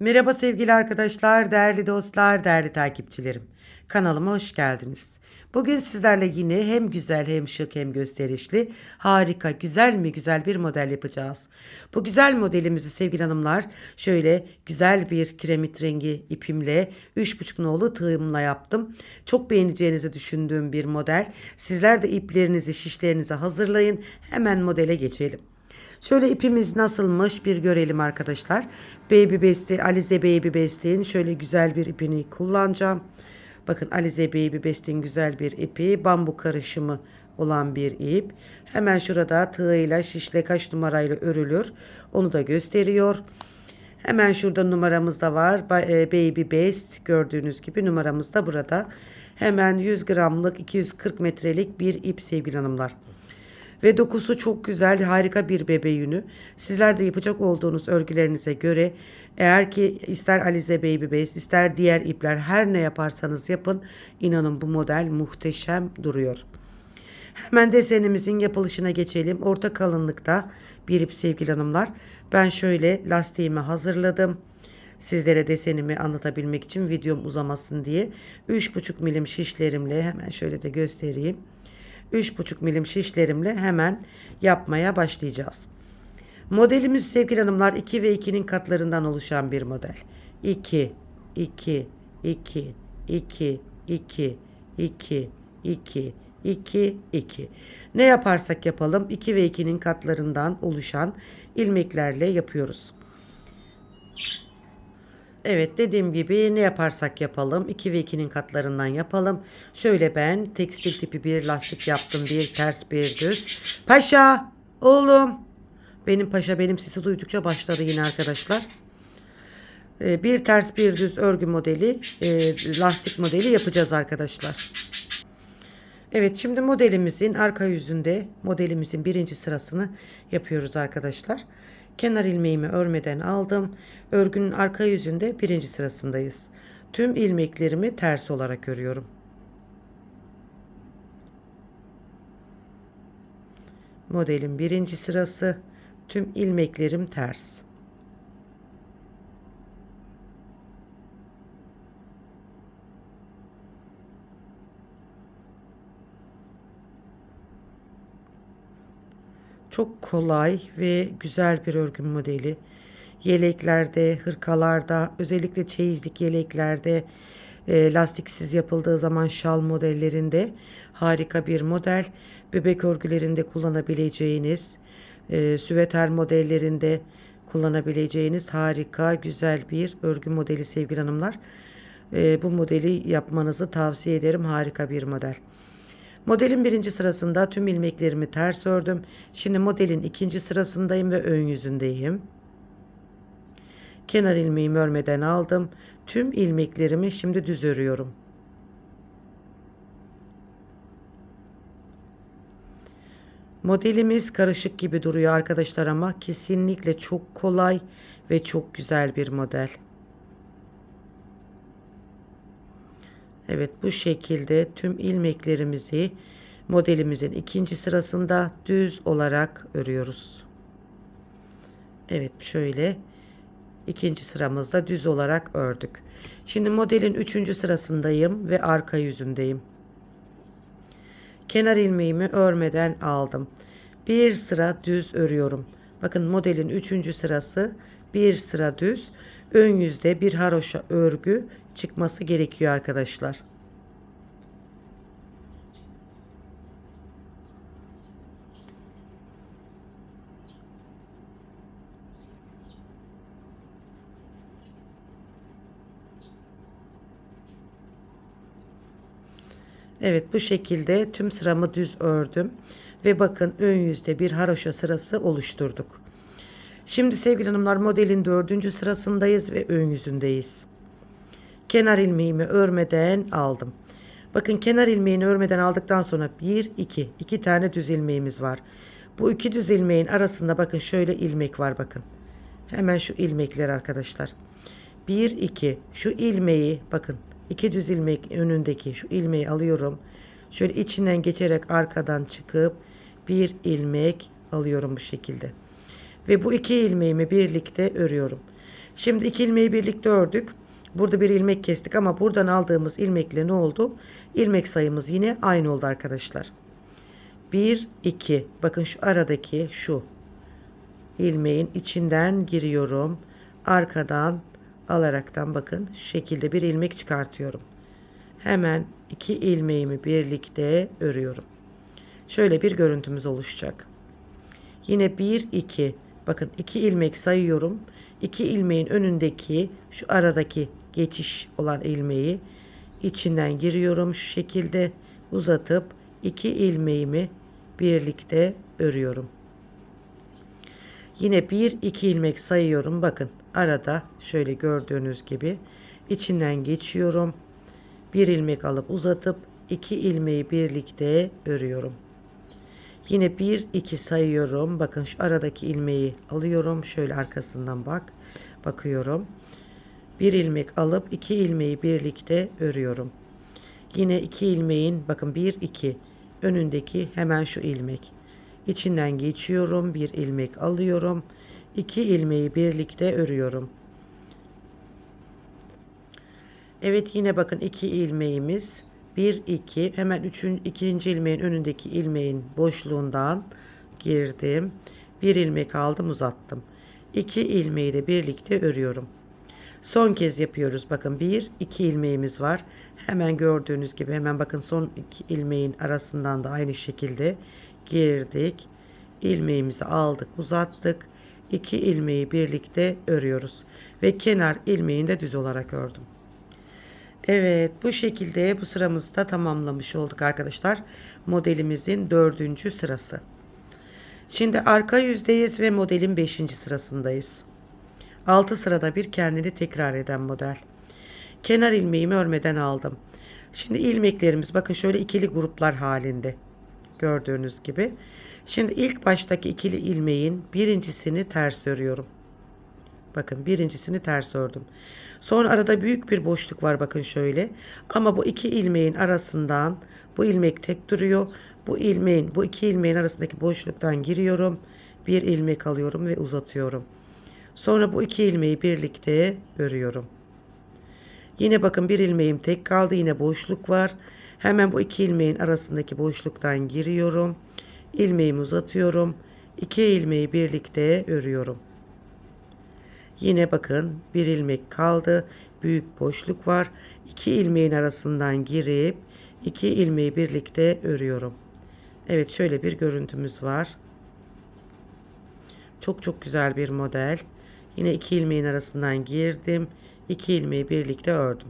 Merhaba sevgili arkadaşlar, değerli dostlar, değerli takipçilerim. Kanalıma hoş geldiniz. Bugün sizlerle yine hem güzel hem şık hem gösterişli harika güzel mi güzel bir model yapacağız. Bu güzel modelimizi sevgili hanımlar şöyle güzel bir kiremit rengi ipimle 3,5 nolu tığımla yaptım. Çok beğeneceğinizi düşündüğüm bir model. Sizler de iplerinizi şişlerinizi hazırlayın hemen modele geçelim. Şöyle ipimiz nasılmış bir görelim arkadaşlar. Baby Best'i, Alize Baby Best'in şöyle güzel bir ipini kullanacağım. Bakın Alize Baby Best'in güzel bir ipi. Bambu karışımı olan bir ip. Hemen şurada tığıyla şişle kaç numarayla örülür. Onu da gösteriyor. Hemen şurada numaramız da var. E, Baby Best gördüğünüz gibi numaramız da burada. Hemen 100 gramlık 240 metrelik bir ip sevgili hanımlar. Ve dokusu çok güzel, harika bir bebe yünü. Sizler de yapacak olduğunuz örgülerinize göre eğer ki ister Alize Baby Base, ister diğer ipler her ne yaparsanız yapın inanın bu model muhteşem duruyor. Hemen desenimizin yapılışına geçelim. Orta kalınlıkta bir ip sevgili hanımlar. Ben şöyle lastiğimi hazırladım. Sizlere desenimi anlatabilmek için videom uzamasın diye 3,5 milim şişlerimle hemen şöyle de göstereyim. 3,5 milim şişlerimle hemen yapmaya başlayacağız. Modelimiz sevgili hanımlar 2 ve 2'nin katlarından oluşan bir model. 2, 2, 2, 2, 2, 2, 2, 2, 2. Ne yaparsak yapalım 2 ve 2'nin katlarından oluşan ilmeklerle yapıyoruz. Evet dediğim gibi ne yaparsak yapalım 2 ve 2'nin katlarından yapalım. Şöyle ben tekstil tipi bir lastik yaptım. Bir ters bir düz. Paşa oğlum. Benim paşa benim sesi duydukça başladı yine arkadaşlar. Ee, bir ters bir düz örgü modeli e, lastik modeli yapacağız arkadaşlar. Evet şimdi modelimizin arka yüzünde modelimizin birinci sırasını yapıyoruz arkadaşlar. Kenar ilmeğimi örmeden aldım. Örgünün arka yüzünde birinci sırasındayız. Tüm ilmeklerimi ters olarak örüyorum. Modelin birinci sırası. Tüm ilmeklerim ters. Çok kolay ve güzel bir örgü modeli. Yeleklerde, hırkalarda, özellikle çeyizlik yeleklerde, e, lastiksiz yapıldığı zaman şal modellerinde harika bir model. Bebek örgülerinde kullanabileceğiniz, e, süveter modellerinde kullanabileceğiniz harika, güzel bir örgü modeli sevgili hanımlar. E, bu modeli yapmanızı tavsiye ederim. Harika bir model. Modelin birinci sırasında tüm ilmeklerimi ters ördüm. Şimdi modelin ikinci sırasındayım ve ön yüzündeyim. Kenar ilmeğimi örmeden aldım. Tüm ilmeklerimi şimdi düz örüyorum. Modelimiz karışık gibi duruyor arkadaşlar ama kesinlikle çok kolay ve çok güzel bir model. Evet bu şekilde tüm ilmeklerimizi modelimizin ikinci sırasında düz olarak örüyoruz. Evet şöyle ikinci sıramızda düz olarak ördük. Şimdi modelin üçüncü sırasındayım ve arka yüzündeyim. Kenar ilmeğimi örmeden aldım. Bir sıra düz örüyorum. Bakın modelin üçüncü sırası bir sıra düz. Ön yüzde bir haroşa örgü çıkması gerekiyor arkadaşlar. Evet bu şekilde tüm sıramı düz ördüm. Ve bakın ön yüzde bir haroşa sırası oluşturduk. Şimdi sevgili hanımlar modelin dördüncü sırasındayız ve ön yüzündeyiz. Kenar ilmeğimi örmeden aldım. Bakın kenar ilmeğini örmeden aldıktan sonra 1 2 2 tane düz ilmeğimiz var. Bu iki düz ilmeğin arasında bakın şöyle ilmek var bakın. Hemen şu ilmekler arkadaşlar. 1 2 şu ilmeği bakın iki düz ilmek önündeki şu ilmeği alıyorum. Şöyle içinden geçerek arkadan çıkıp bir ilmek alıyorum bu şekilde. Ve bu iki ilmeğimi birlikte örüyorum. Şimdi iki ilmeği birlikte ördük. Burada bir ilmek kestik ama buradan aldığımız ilmekle ne oldu? İlmek sayımız yine aynı oldu arkadaşlar. 1 2 bakın şu aradaki şu ilmeğin içinden giriyorum. Arkadan alaraktan bakın şu şekilde bir ilmek çıkartıyorum. Hemen iki ilmeğimi birlikte örüyorum. Şöyle bir görüntümüz oluşacak. Yine 1 2 bakın iki ilmek sayıyorum. İki ilmeğin önündeki şu aradaki geçiş olan ilmeği içinden giriyorum şu şekilde uzatıp iki ilmeğimi birlikte örüyorum. Yine bir iki ilmek sayıyorum. Bakın arada şöyle gördüğünüz gibi içinden geçiyorum. Bir ilmek alıp uzatıp iki ilmeği birlikte örüyorum. Yine bir iki sayıyorum. Bakın şu aradaki ilmeği alıyorum. Şöyle arkasından bak. Bakıyorum. Bir ilmek alıp iki ilmeği birlikte örüyorum. Yine iki ilmeğin bakın bir iki önündeki hemen şu ilmek. İçinden geçiyorum. Bir ilmek alıyorum. iki ilmeği birlikte örüyorum. Evet yine bakın iki ilmeğimiz. 1 2 hemen üçün, ikinci ilmeğin önündeki ilmeğin boşluğundan girdim. Bir ilmek aldım uzattım. İki ilmeği de birlikte örüyorum. Son kez yapıyoruz. Bakın bir iki ilmeğimiz var. Hemen gördüğünüz gibi hemen bakın son iki ilmeğin arasından da aynı şekilde girdik. İlmeğimizi aldık uzattık. İki ilmeği birlikte örüyoruz. Ve kenar ilmeğini de düz olarak ördüm. Evet bu şekilde bu sıramızı da tamamlamış olduk arkadaşlar. Modelimizin dördüncü sırası. Şimdi arka yüzdeyiz ve modelin beşinci sırasındayız. Altı sırada bir kendini tekrar eden model. Kenar ilmeğimi örmeden aldım. Şimdi ilmeklerimiz bakın şöyle ikili gruplar halinde. Gördüğünüz gibi. Şimdi ilk baştaki ikili ilmeğin birincisini ters örüyorum. Bakın birincisini ters ördüm. Sonra arada büyük bir boşluk var bakın şöyle. Ama bu iki ilmeğin arasından bu ilmek tek duruyor. Bu ilmeğin bu iki ilmeğin arasındaki boşluktan giriyorum. Bir ilmek alıyorum ve uzatıyorum. Sonra bu iki ilmeği birlikte örüyorum. Yine bakın bir ilmeğim tek kaldı. Yine boşluk var. Hemen bu iki ilmeğin arasındaki boşluktan giriyorum. İlmeğimi uzatıyorum. İki ilmeği birlikte örüyorum. Yine bakın bir ilmek kaldı. Büyük boşluk var. İki ilmeğin arasından girip iki ilmeği birlikte örüyorum. Evet şöyle bir görüntümüz var. Çok çok güzel bir model. Yine iki ilmeğin arasından girdim. İki ilmeği birlikte ördüm.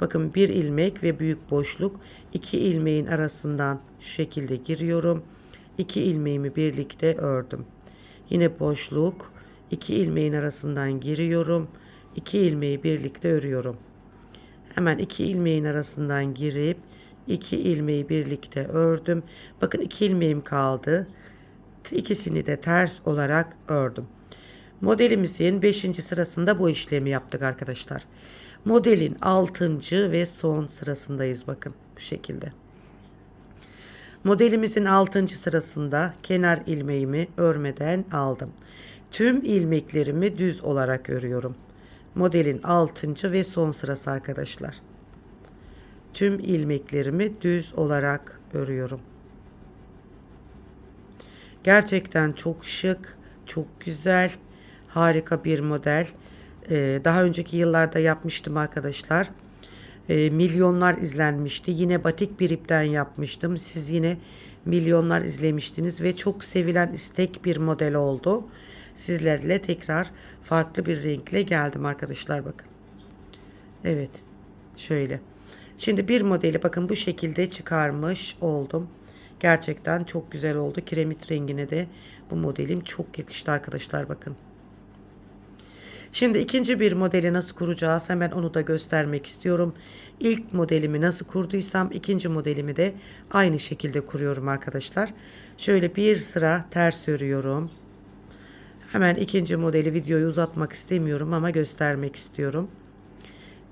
Bakın bir ilmek ve büyük boşluk. iki ilmeğin arasından şu şekilde giriyorum. İki ilmeğimi birlikte ördüm. Yine boşluk iki ilmeğin arasından giriyorum. İki ilmeği birlikte örüyorum. Hemen iki ilmeğin arasından girip iki ilmeği birlikte ördüm. Bakın iki ilmeğim kaldı. İkisini de ters olarak ördüm. Modelimizin 5. sırasında bu işlemi yaptık arkadaşlar. Modelin 6. ve son sırasındayız bakın bu şekilde. Modelimizin 6. sırasında kenar ilmeğimi örmeden aldım. Tüm ilmeklerimi düz olarak örüyorum. Modelin 6. ve son sırası arkadaşlar. Tüm ilmeklerimi düz olarak örüyorum. Gerçekten çok şık, çok güzel, harika bir model. Ee, daha önceki yıllarda yapmıştım arkadaşlar. Ee, milyonlar izlenmişti. Yine batik bir ipten yapmıştım. Siz yine milyonlar izlemiştiniz ve çok sevilen istek bir model oldu sizlerle tekrar farklı bir renkle geldim arkadaşlar bakın. Evet. Şöyle. Şimdi bir modeli bakın bu şekilde çıkarmış oldum. Gerçekten çok güzel oldu. Kiremit rengine de bu modelim çok yakıştı arkadaşlar bakın. Şimdi ikinci bir modeli nasıl kuracağız hemen onu da göstermek istiyorum. İlk modelimi nasıl kurduysam ikinci modelimi de aynı şekilde kuruyorum arkadaşlar. Şöyle bir sıra ters örüyorum. Hemen ikinci modeli videoyu uzatmak istemiyorum ama göstermek istiyorum.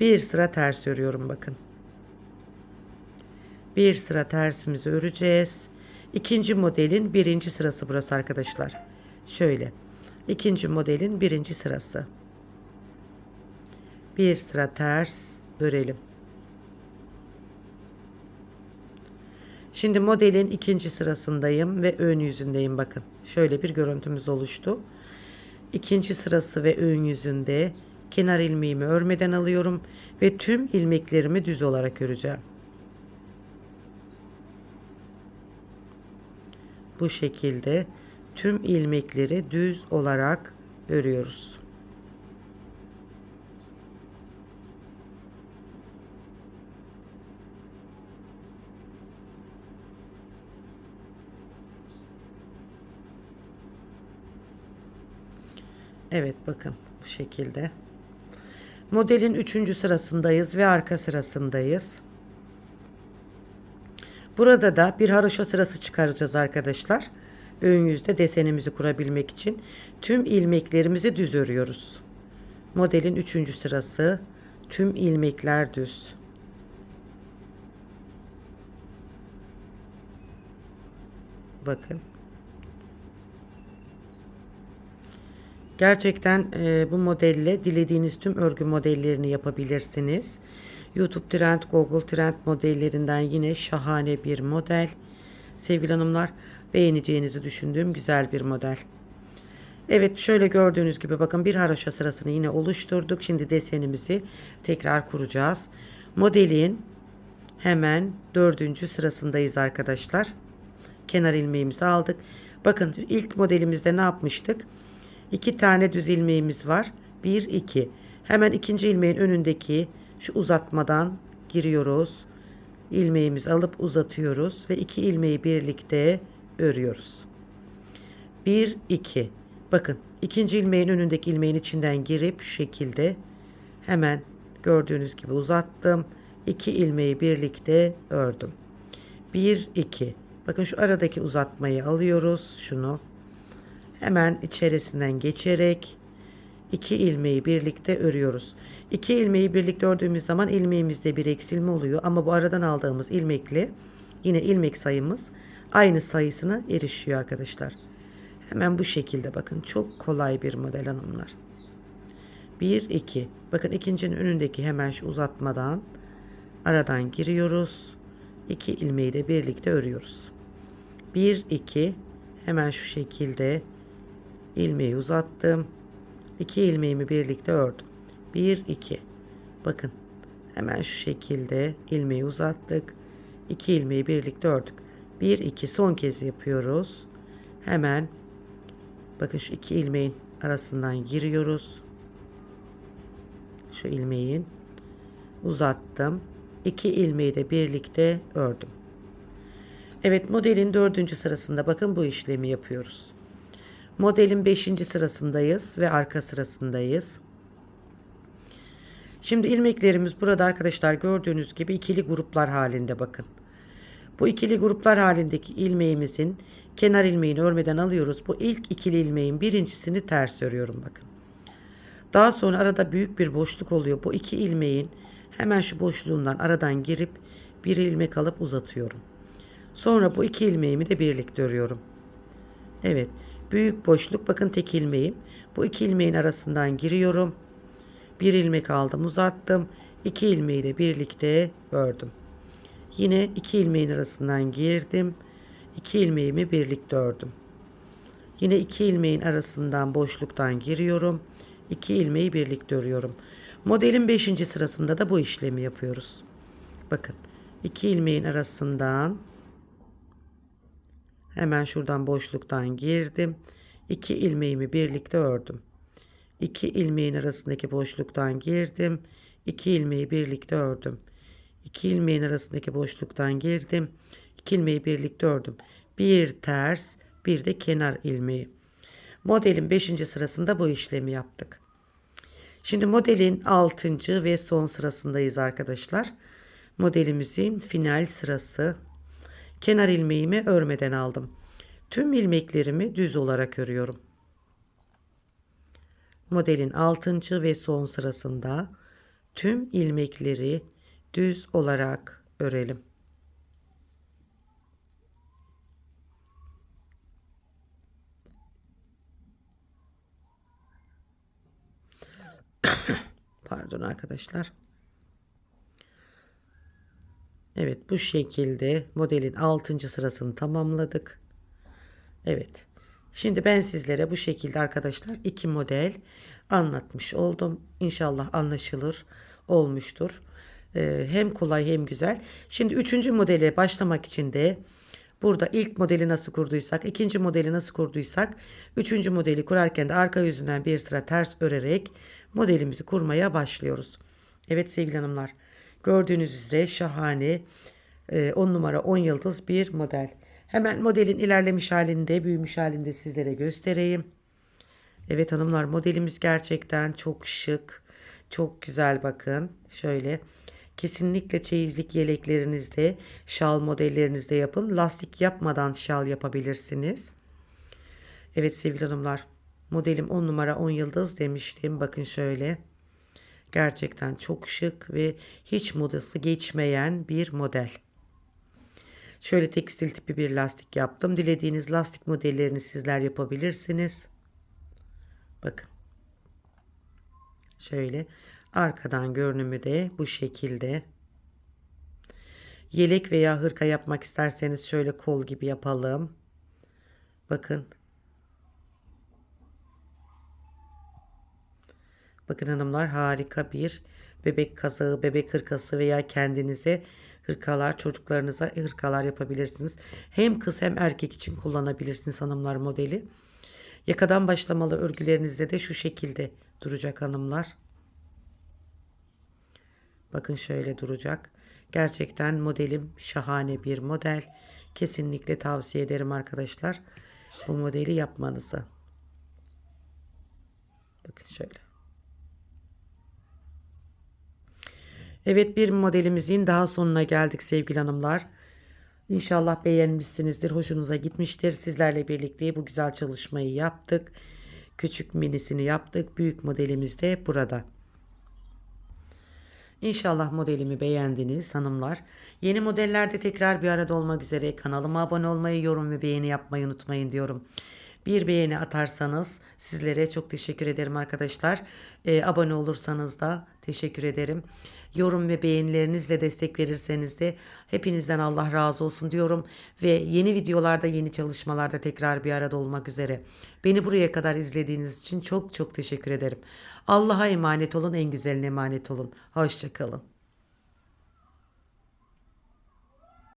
Bir sıra ters örüyorum bakın. Bir sıra tersimizi öreceğiz. İkinci modelin birinci sırası burası arkadaşlar. Şöyle. İkinci modelin birinci sırası. Bir sıra ters örelim. Şimdi modelin ikinci sırasındayım ve ön yüzündeyim bakın. Şöyle bir görüntümüz oluştu. İkinci sırası ve ön yüzünde kenar ilmeğimi örmeden alıyorum ve tüm ilmeklerimi düz olarak öreceğim. Bu şekilde tüm ilmekleri düz olarak örüyoruz. Evet bakın bu şekilde. Modelin üçüncü sırasındayız ve arka sırasındayız. Burada da bir haroşa sırası çıkaracağız arkadaşlar. Ön yüzde desenimizi kurabilmek için tüm ilmeklerimizi düz örüyoruz. Modelin üçüncü sırası tüm ilmekler düz. Bakın. Gerçekten e, bu modelle dilediğiniz tüm örgü modellerini yapabilirsiniz. YouTube Trend, Google Trend modellerinden yine şahane bir model. Sevgili hanımlar beğeneceğinizi düşündüğüm güzel bir model. Evet şöyle gördüğünüz gibi bakın bir haroşa sırasını yine oluşturduk. Şimdi desenimizi tekrar kuracağız. Modelin hemen dördüncü sırasındayız arkadaşlar. Kenar ilmeğimizi aldık. Bakın ilk modelimizde ne yapmıştık? İki tane düz ilmeğimiz var. Bir, iki. Hemen ikinci ilmeğin önündeki şu uzatmadan giriyoruz. İlmeğimizi alıp uzatıyoruz ve iki ilmeği birlikte örüyoruz. Bir, iki. Bakın ikinci ilmeğin önündeki ilmeğin içinden girip şu şekilde hemen gördüğünüz gibi uzattım. İki ilmeği birlikte ördüm. Bir, iki. Bakın şu aradaki uzatmayı alıyoruz. Şunu hemen içerisinden geçerek iki ilmeği birlikte örüyoruz. İki ilmeği birlikte ördüğümüz zaman ilmeğimizde bir eksilme oluyor ama bu aradan aldığımız ilmekle yine ilmek sayımız aynı sayısına erişiyor arkadaşlar. Hemen bu şekilde bakın çok kolay bir model hanımlar. 1 2 bakın ikincinin önündeki hemen şu uzatmadan aradan giriyoruz. 2 ilmeği de birlikte örüyoruz. 1 2 hemen şu şekilde ilmeği uzattım. 2 ilmeğimi birlikte ördüm. 1 2 bakın hemen şu şekilde ilmeği uzattık. 2 ilmeği birlikte ördük. 1 2 son kez yapıyoruz. Hemen bakın şu iki ilmeğin arasından giriyoruz. Şu ilmeğin uzattım. 2 ilmeği de birlikte ördüm. Evet modelin dördüncü sırasında bakın bu işlemi yapıyoruz. Modelin 5. sırasındayız ve arka sırasındayız. Şimdi ilmeklerimiz burada arkadaşlar gördüğünüz gibi ikili gruplar halinde bakın. Bu ikili gruplar halindeki ilmeğimizin kenar ilmeğini örmeden alıyoruz. Bu ilk ikili ilmeğin birincisini ters örüyorum bakın. Daha sonra arada büyük bir boşluk oluyor. Bu iki ilmeğin hemen şu boşluğundan aradan girip bir ilmek alıp uzatıyorum. Sonra bu iki ilmeğimi de birlikte örüyorum. Evet. Büyük boşluk bakın tek ilmeğim. Bu iki ilmeğin arasından giriyorum. Bir ilmek aldım uzattım. İki ilmeği de birlikte ördüm. Yine iki ilmeğin arasından girdim. İki ilmeğimi birlikte ördüm. Yine iki ilmeğin arasından boşluktan giriyorum. İki ilmeği birlikte örüyorum. Modelin beşinci sırasında da bu işlemi yapıyoruz. Bakın iki ilmeğin arasından Hemen şuradan boşluktan girdim. İki ilmeğimi birlikte ördüm. İki ilmeğin arasındaki boşluktan girdim. İki ilmeği birlikte ördüm. İki ilmeğin arasındaki boşluktan girdim. İki ilmeği birlikte ördüm. Bir ters, bir de kenar ilmeği. Modelin 5. sırasında bu işlemi yaptık. Şimdi modelin 6. ve son sırasındayız arkadaşlar. Modelimizin final sırası Kenar ilmeğimi örmeden aldım. Tüm ilmeklerimi düz olarak örüyorum. Modelin 6. ve son sırasında tüm ilmekleri düz olarak örelim. Pardon. Arkadaşlar. Evet bu şekilde modelin 6. sırasını tamamladık. Evet. Şimdi ben sizlere bu şekilde arkadaşlar iki model anlatmış oldum. İnşallah anlaşılır olmuştur. Ee, hem kolay hem güzel. Şimdi üçüncü modele başlamak için de burada ilk modeli nasıl kurduysak, ikinci modeli nasıl kurduysak, üçüncü modeli kurarken de arka yüzünden bir sıra ters örerek modelimizi kurmaya başlıyoruz. Evet sevgili hanımlar. Gördüğünüz üzere şahane 10 numara 10 yıldız bir model. Hemen modelin ilerlemiş halinde, büyümüş halinde sizlere göstereyim. Evet hanımlar modelimiz gerçekten çok şık. Çok güzel bakın. Şöyle kesinlikle çeyizlik yeleklerinizde, şal modellerinizde yapın. Lastik yapmadan şal yapabilirsiniz. Evet sevgili hanımlar modelim 10 numara 10 yıldız demiştim. Bakın şöyle. Gerçekten çok şık ve hiç modası geçmeyen bir model. Şöyle tekstil tipi bir lastik yaptım. Dilediğiniz lastik modellerini sizler yapabilirsiniz. Bakın. Şöyle arkadan görünümü de bu şekilde. Yelek veya hırka yapmak isterseniz şöyle kol gibi yapalım. Bakın. Bakın hanımlar harika bir bebek kazağı, bebek hırkası veya kendinize hırkalar, çocuklarınıza hırkalar yapabilirsiniz. Hem kız hem erkek için kullanabilirsiniz hanımlar modeli. Yakadan başlamalı örgülerinizde de şu şekilde duracak hanımlar. Bakın şöyle duracak. Gerçekten modelim şahane bir model. Kesinlikle tavsiye ederim arkadaşlar. Bu modeli yapmanızı. Bakın şöyle. Evet bir modelimizin daha sonuna geldik sevgili hanımlar. İnşallah beğenmişsinizdir, hoşunuza gitmiştir. Sizlerle birlikte bu güzel çalışmayı yaptık. Küçük minisini yaptık. Büyük modelimiz de burada. İnşallah modelimi beğendiniz hanımlar. Yeni modellerde tekrar bir arada olmak üzere kanalıma abone olmayı, yorum ve beğeni yapmayı unutmayın diyorum. Bir beğeni atarsanız sizlere çok teşekkür ederim arkadaşlar. Ee, abone olursanız da teşekkür ederim. Yorum ve beğenilerinizle destek verirseniz de hepinizden Allah razı olsun diyorum. Ve yeni videolarda, yeni çalışmalarda tekrar bir arada olmak üzere. Beni buraya kadar izlediğiniz için çok çok teşekkür ederim. Allah'a emanet olun, en güzeline emanet olun. Hoşçakalın.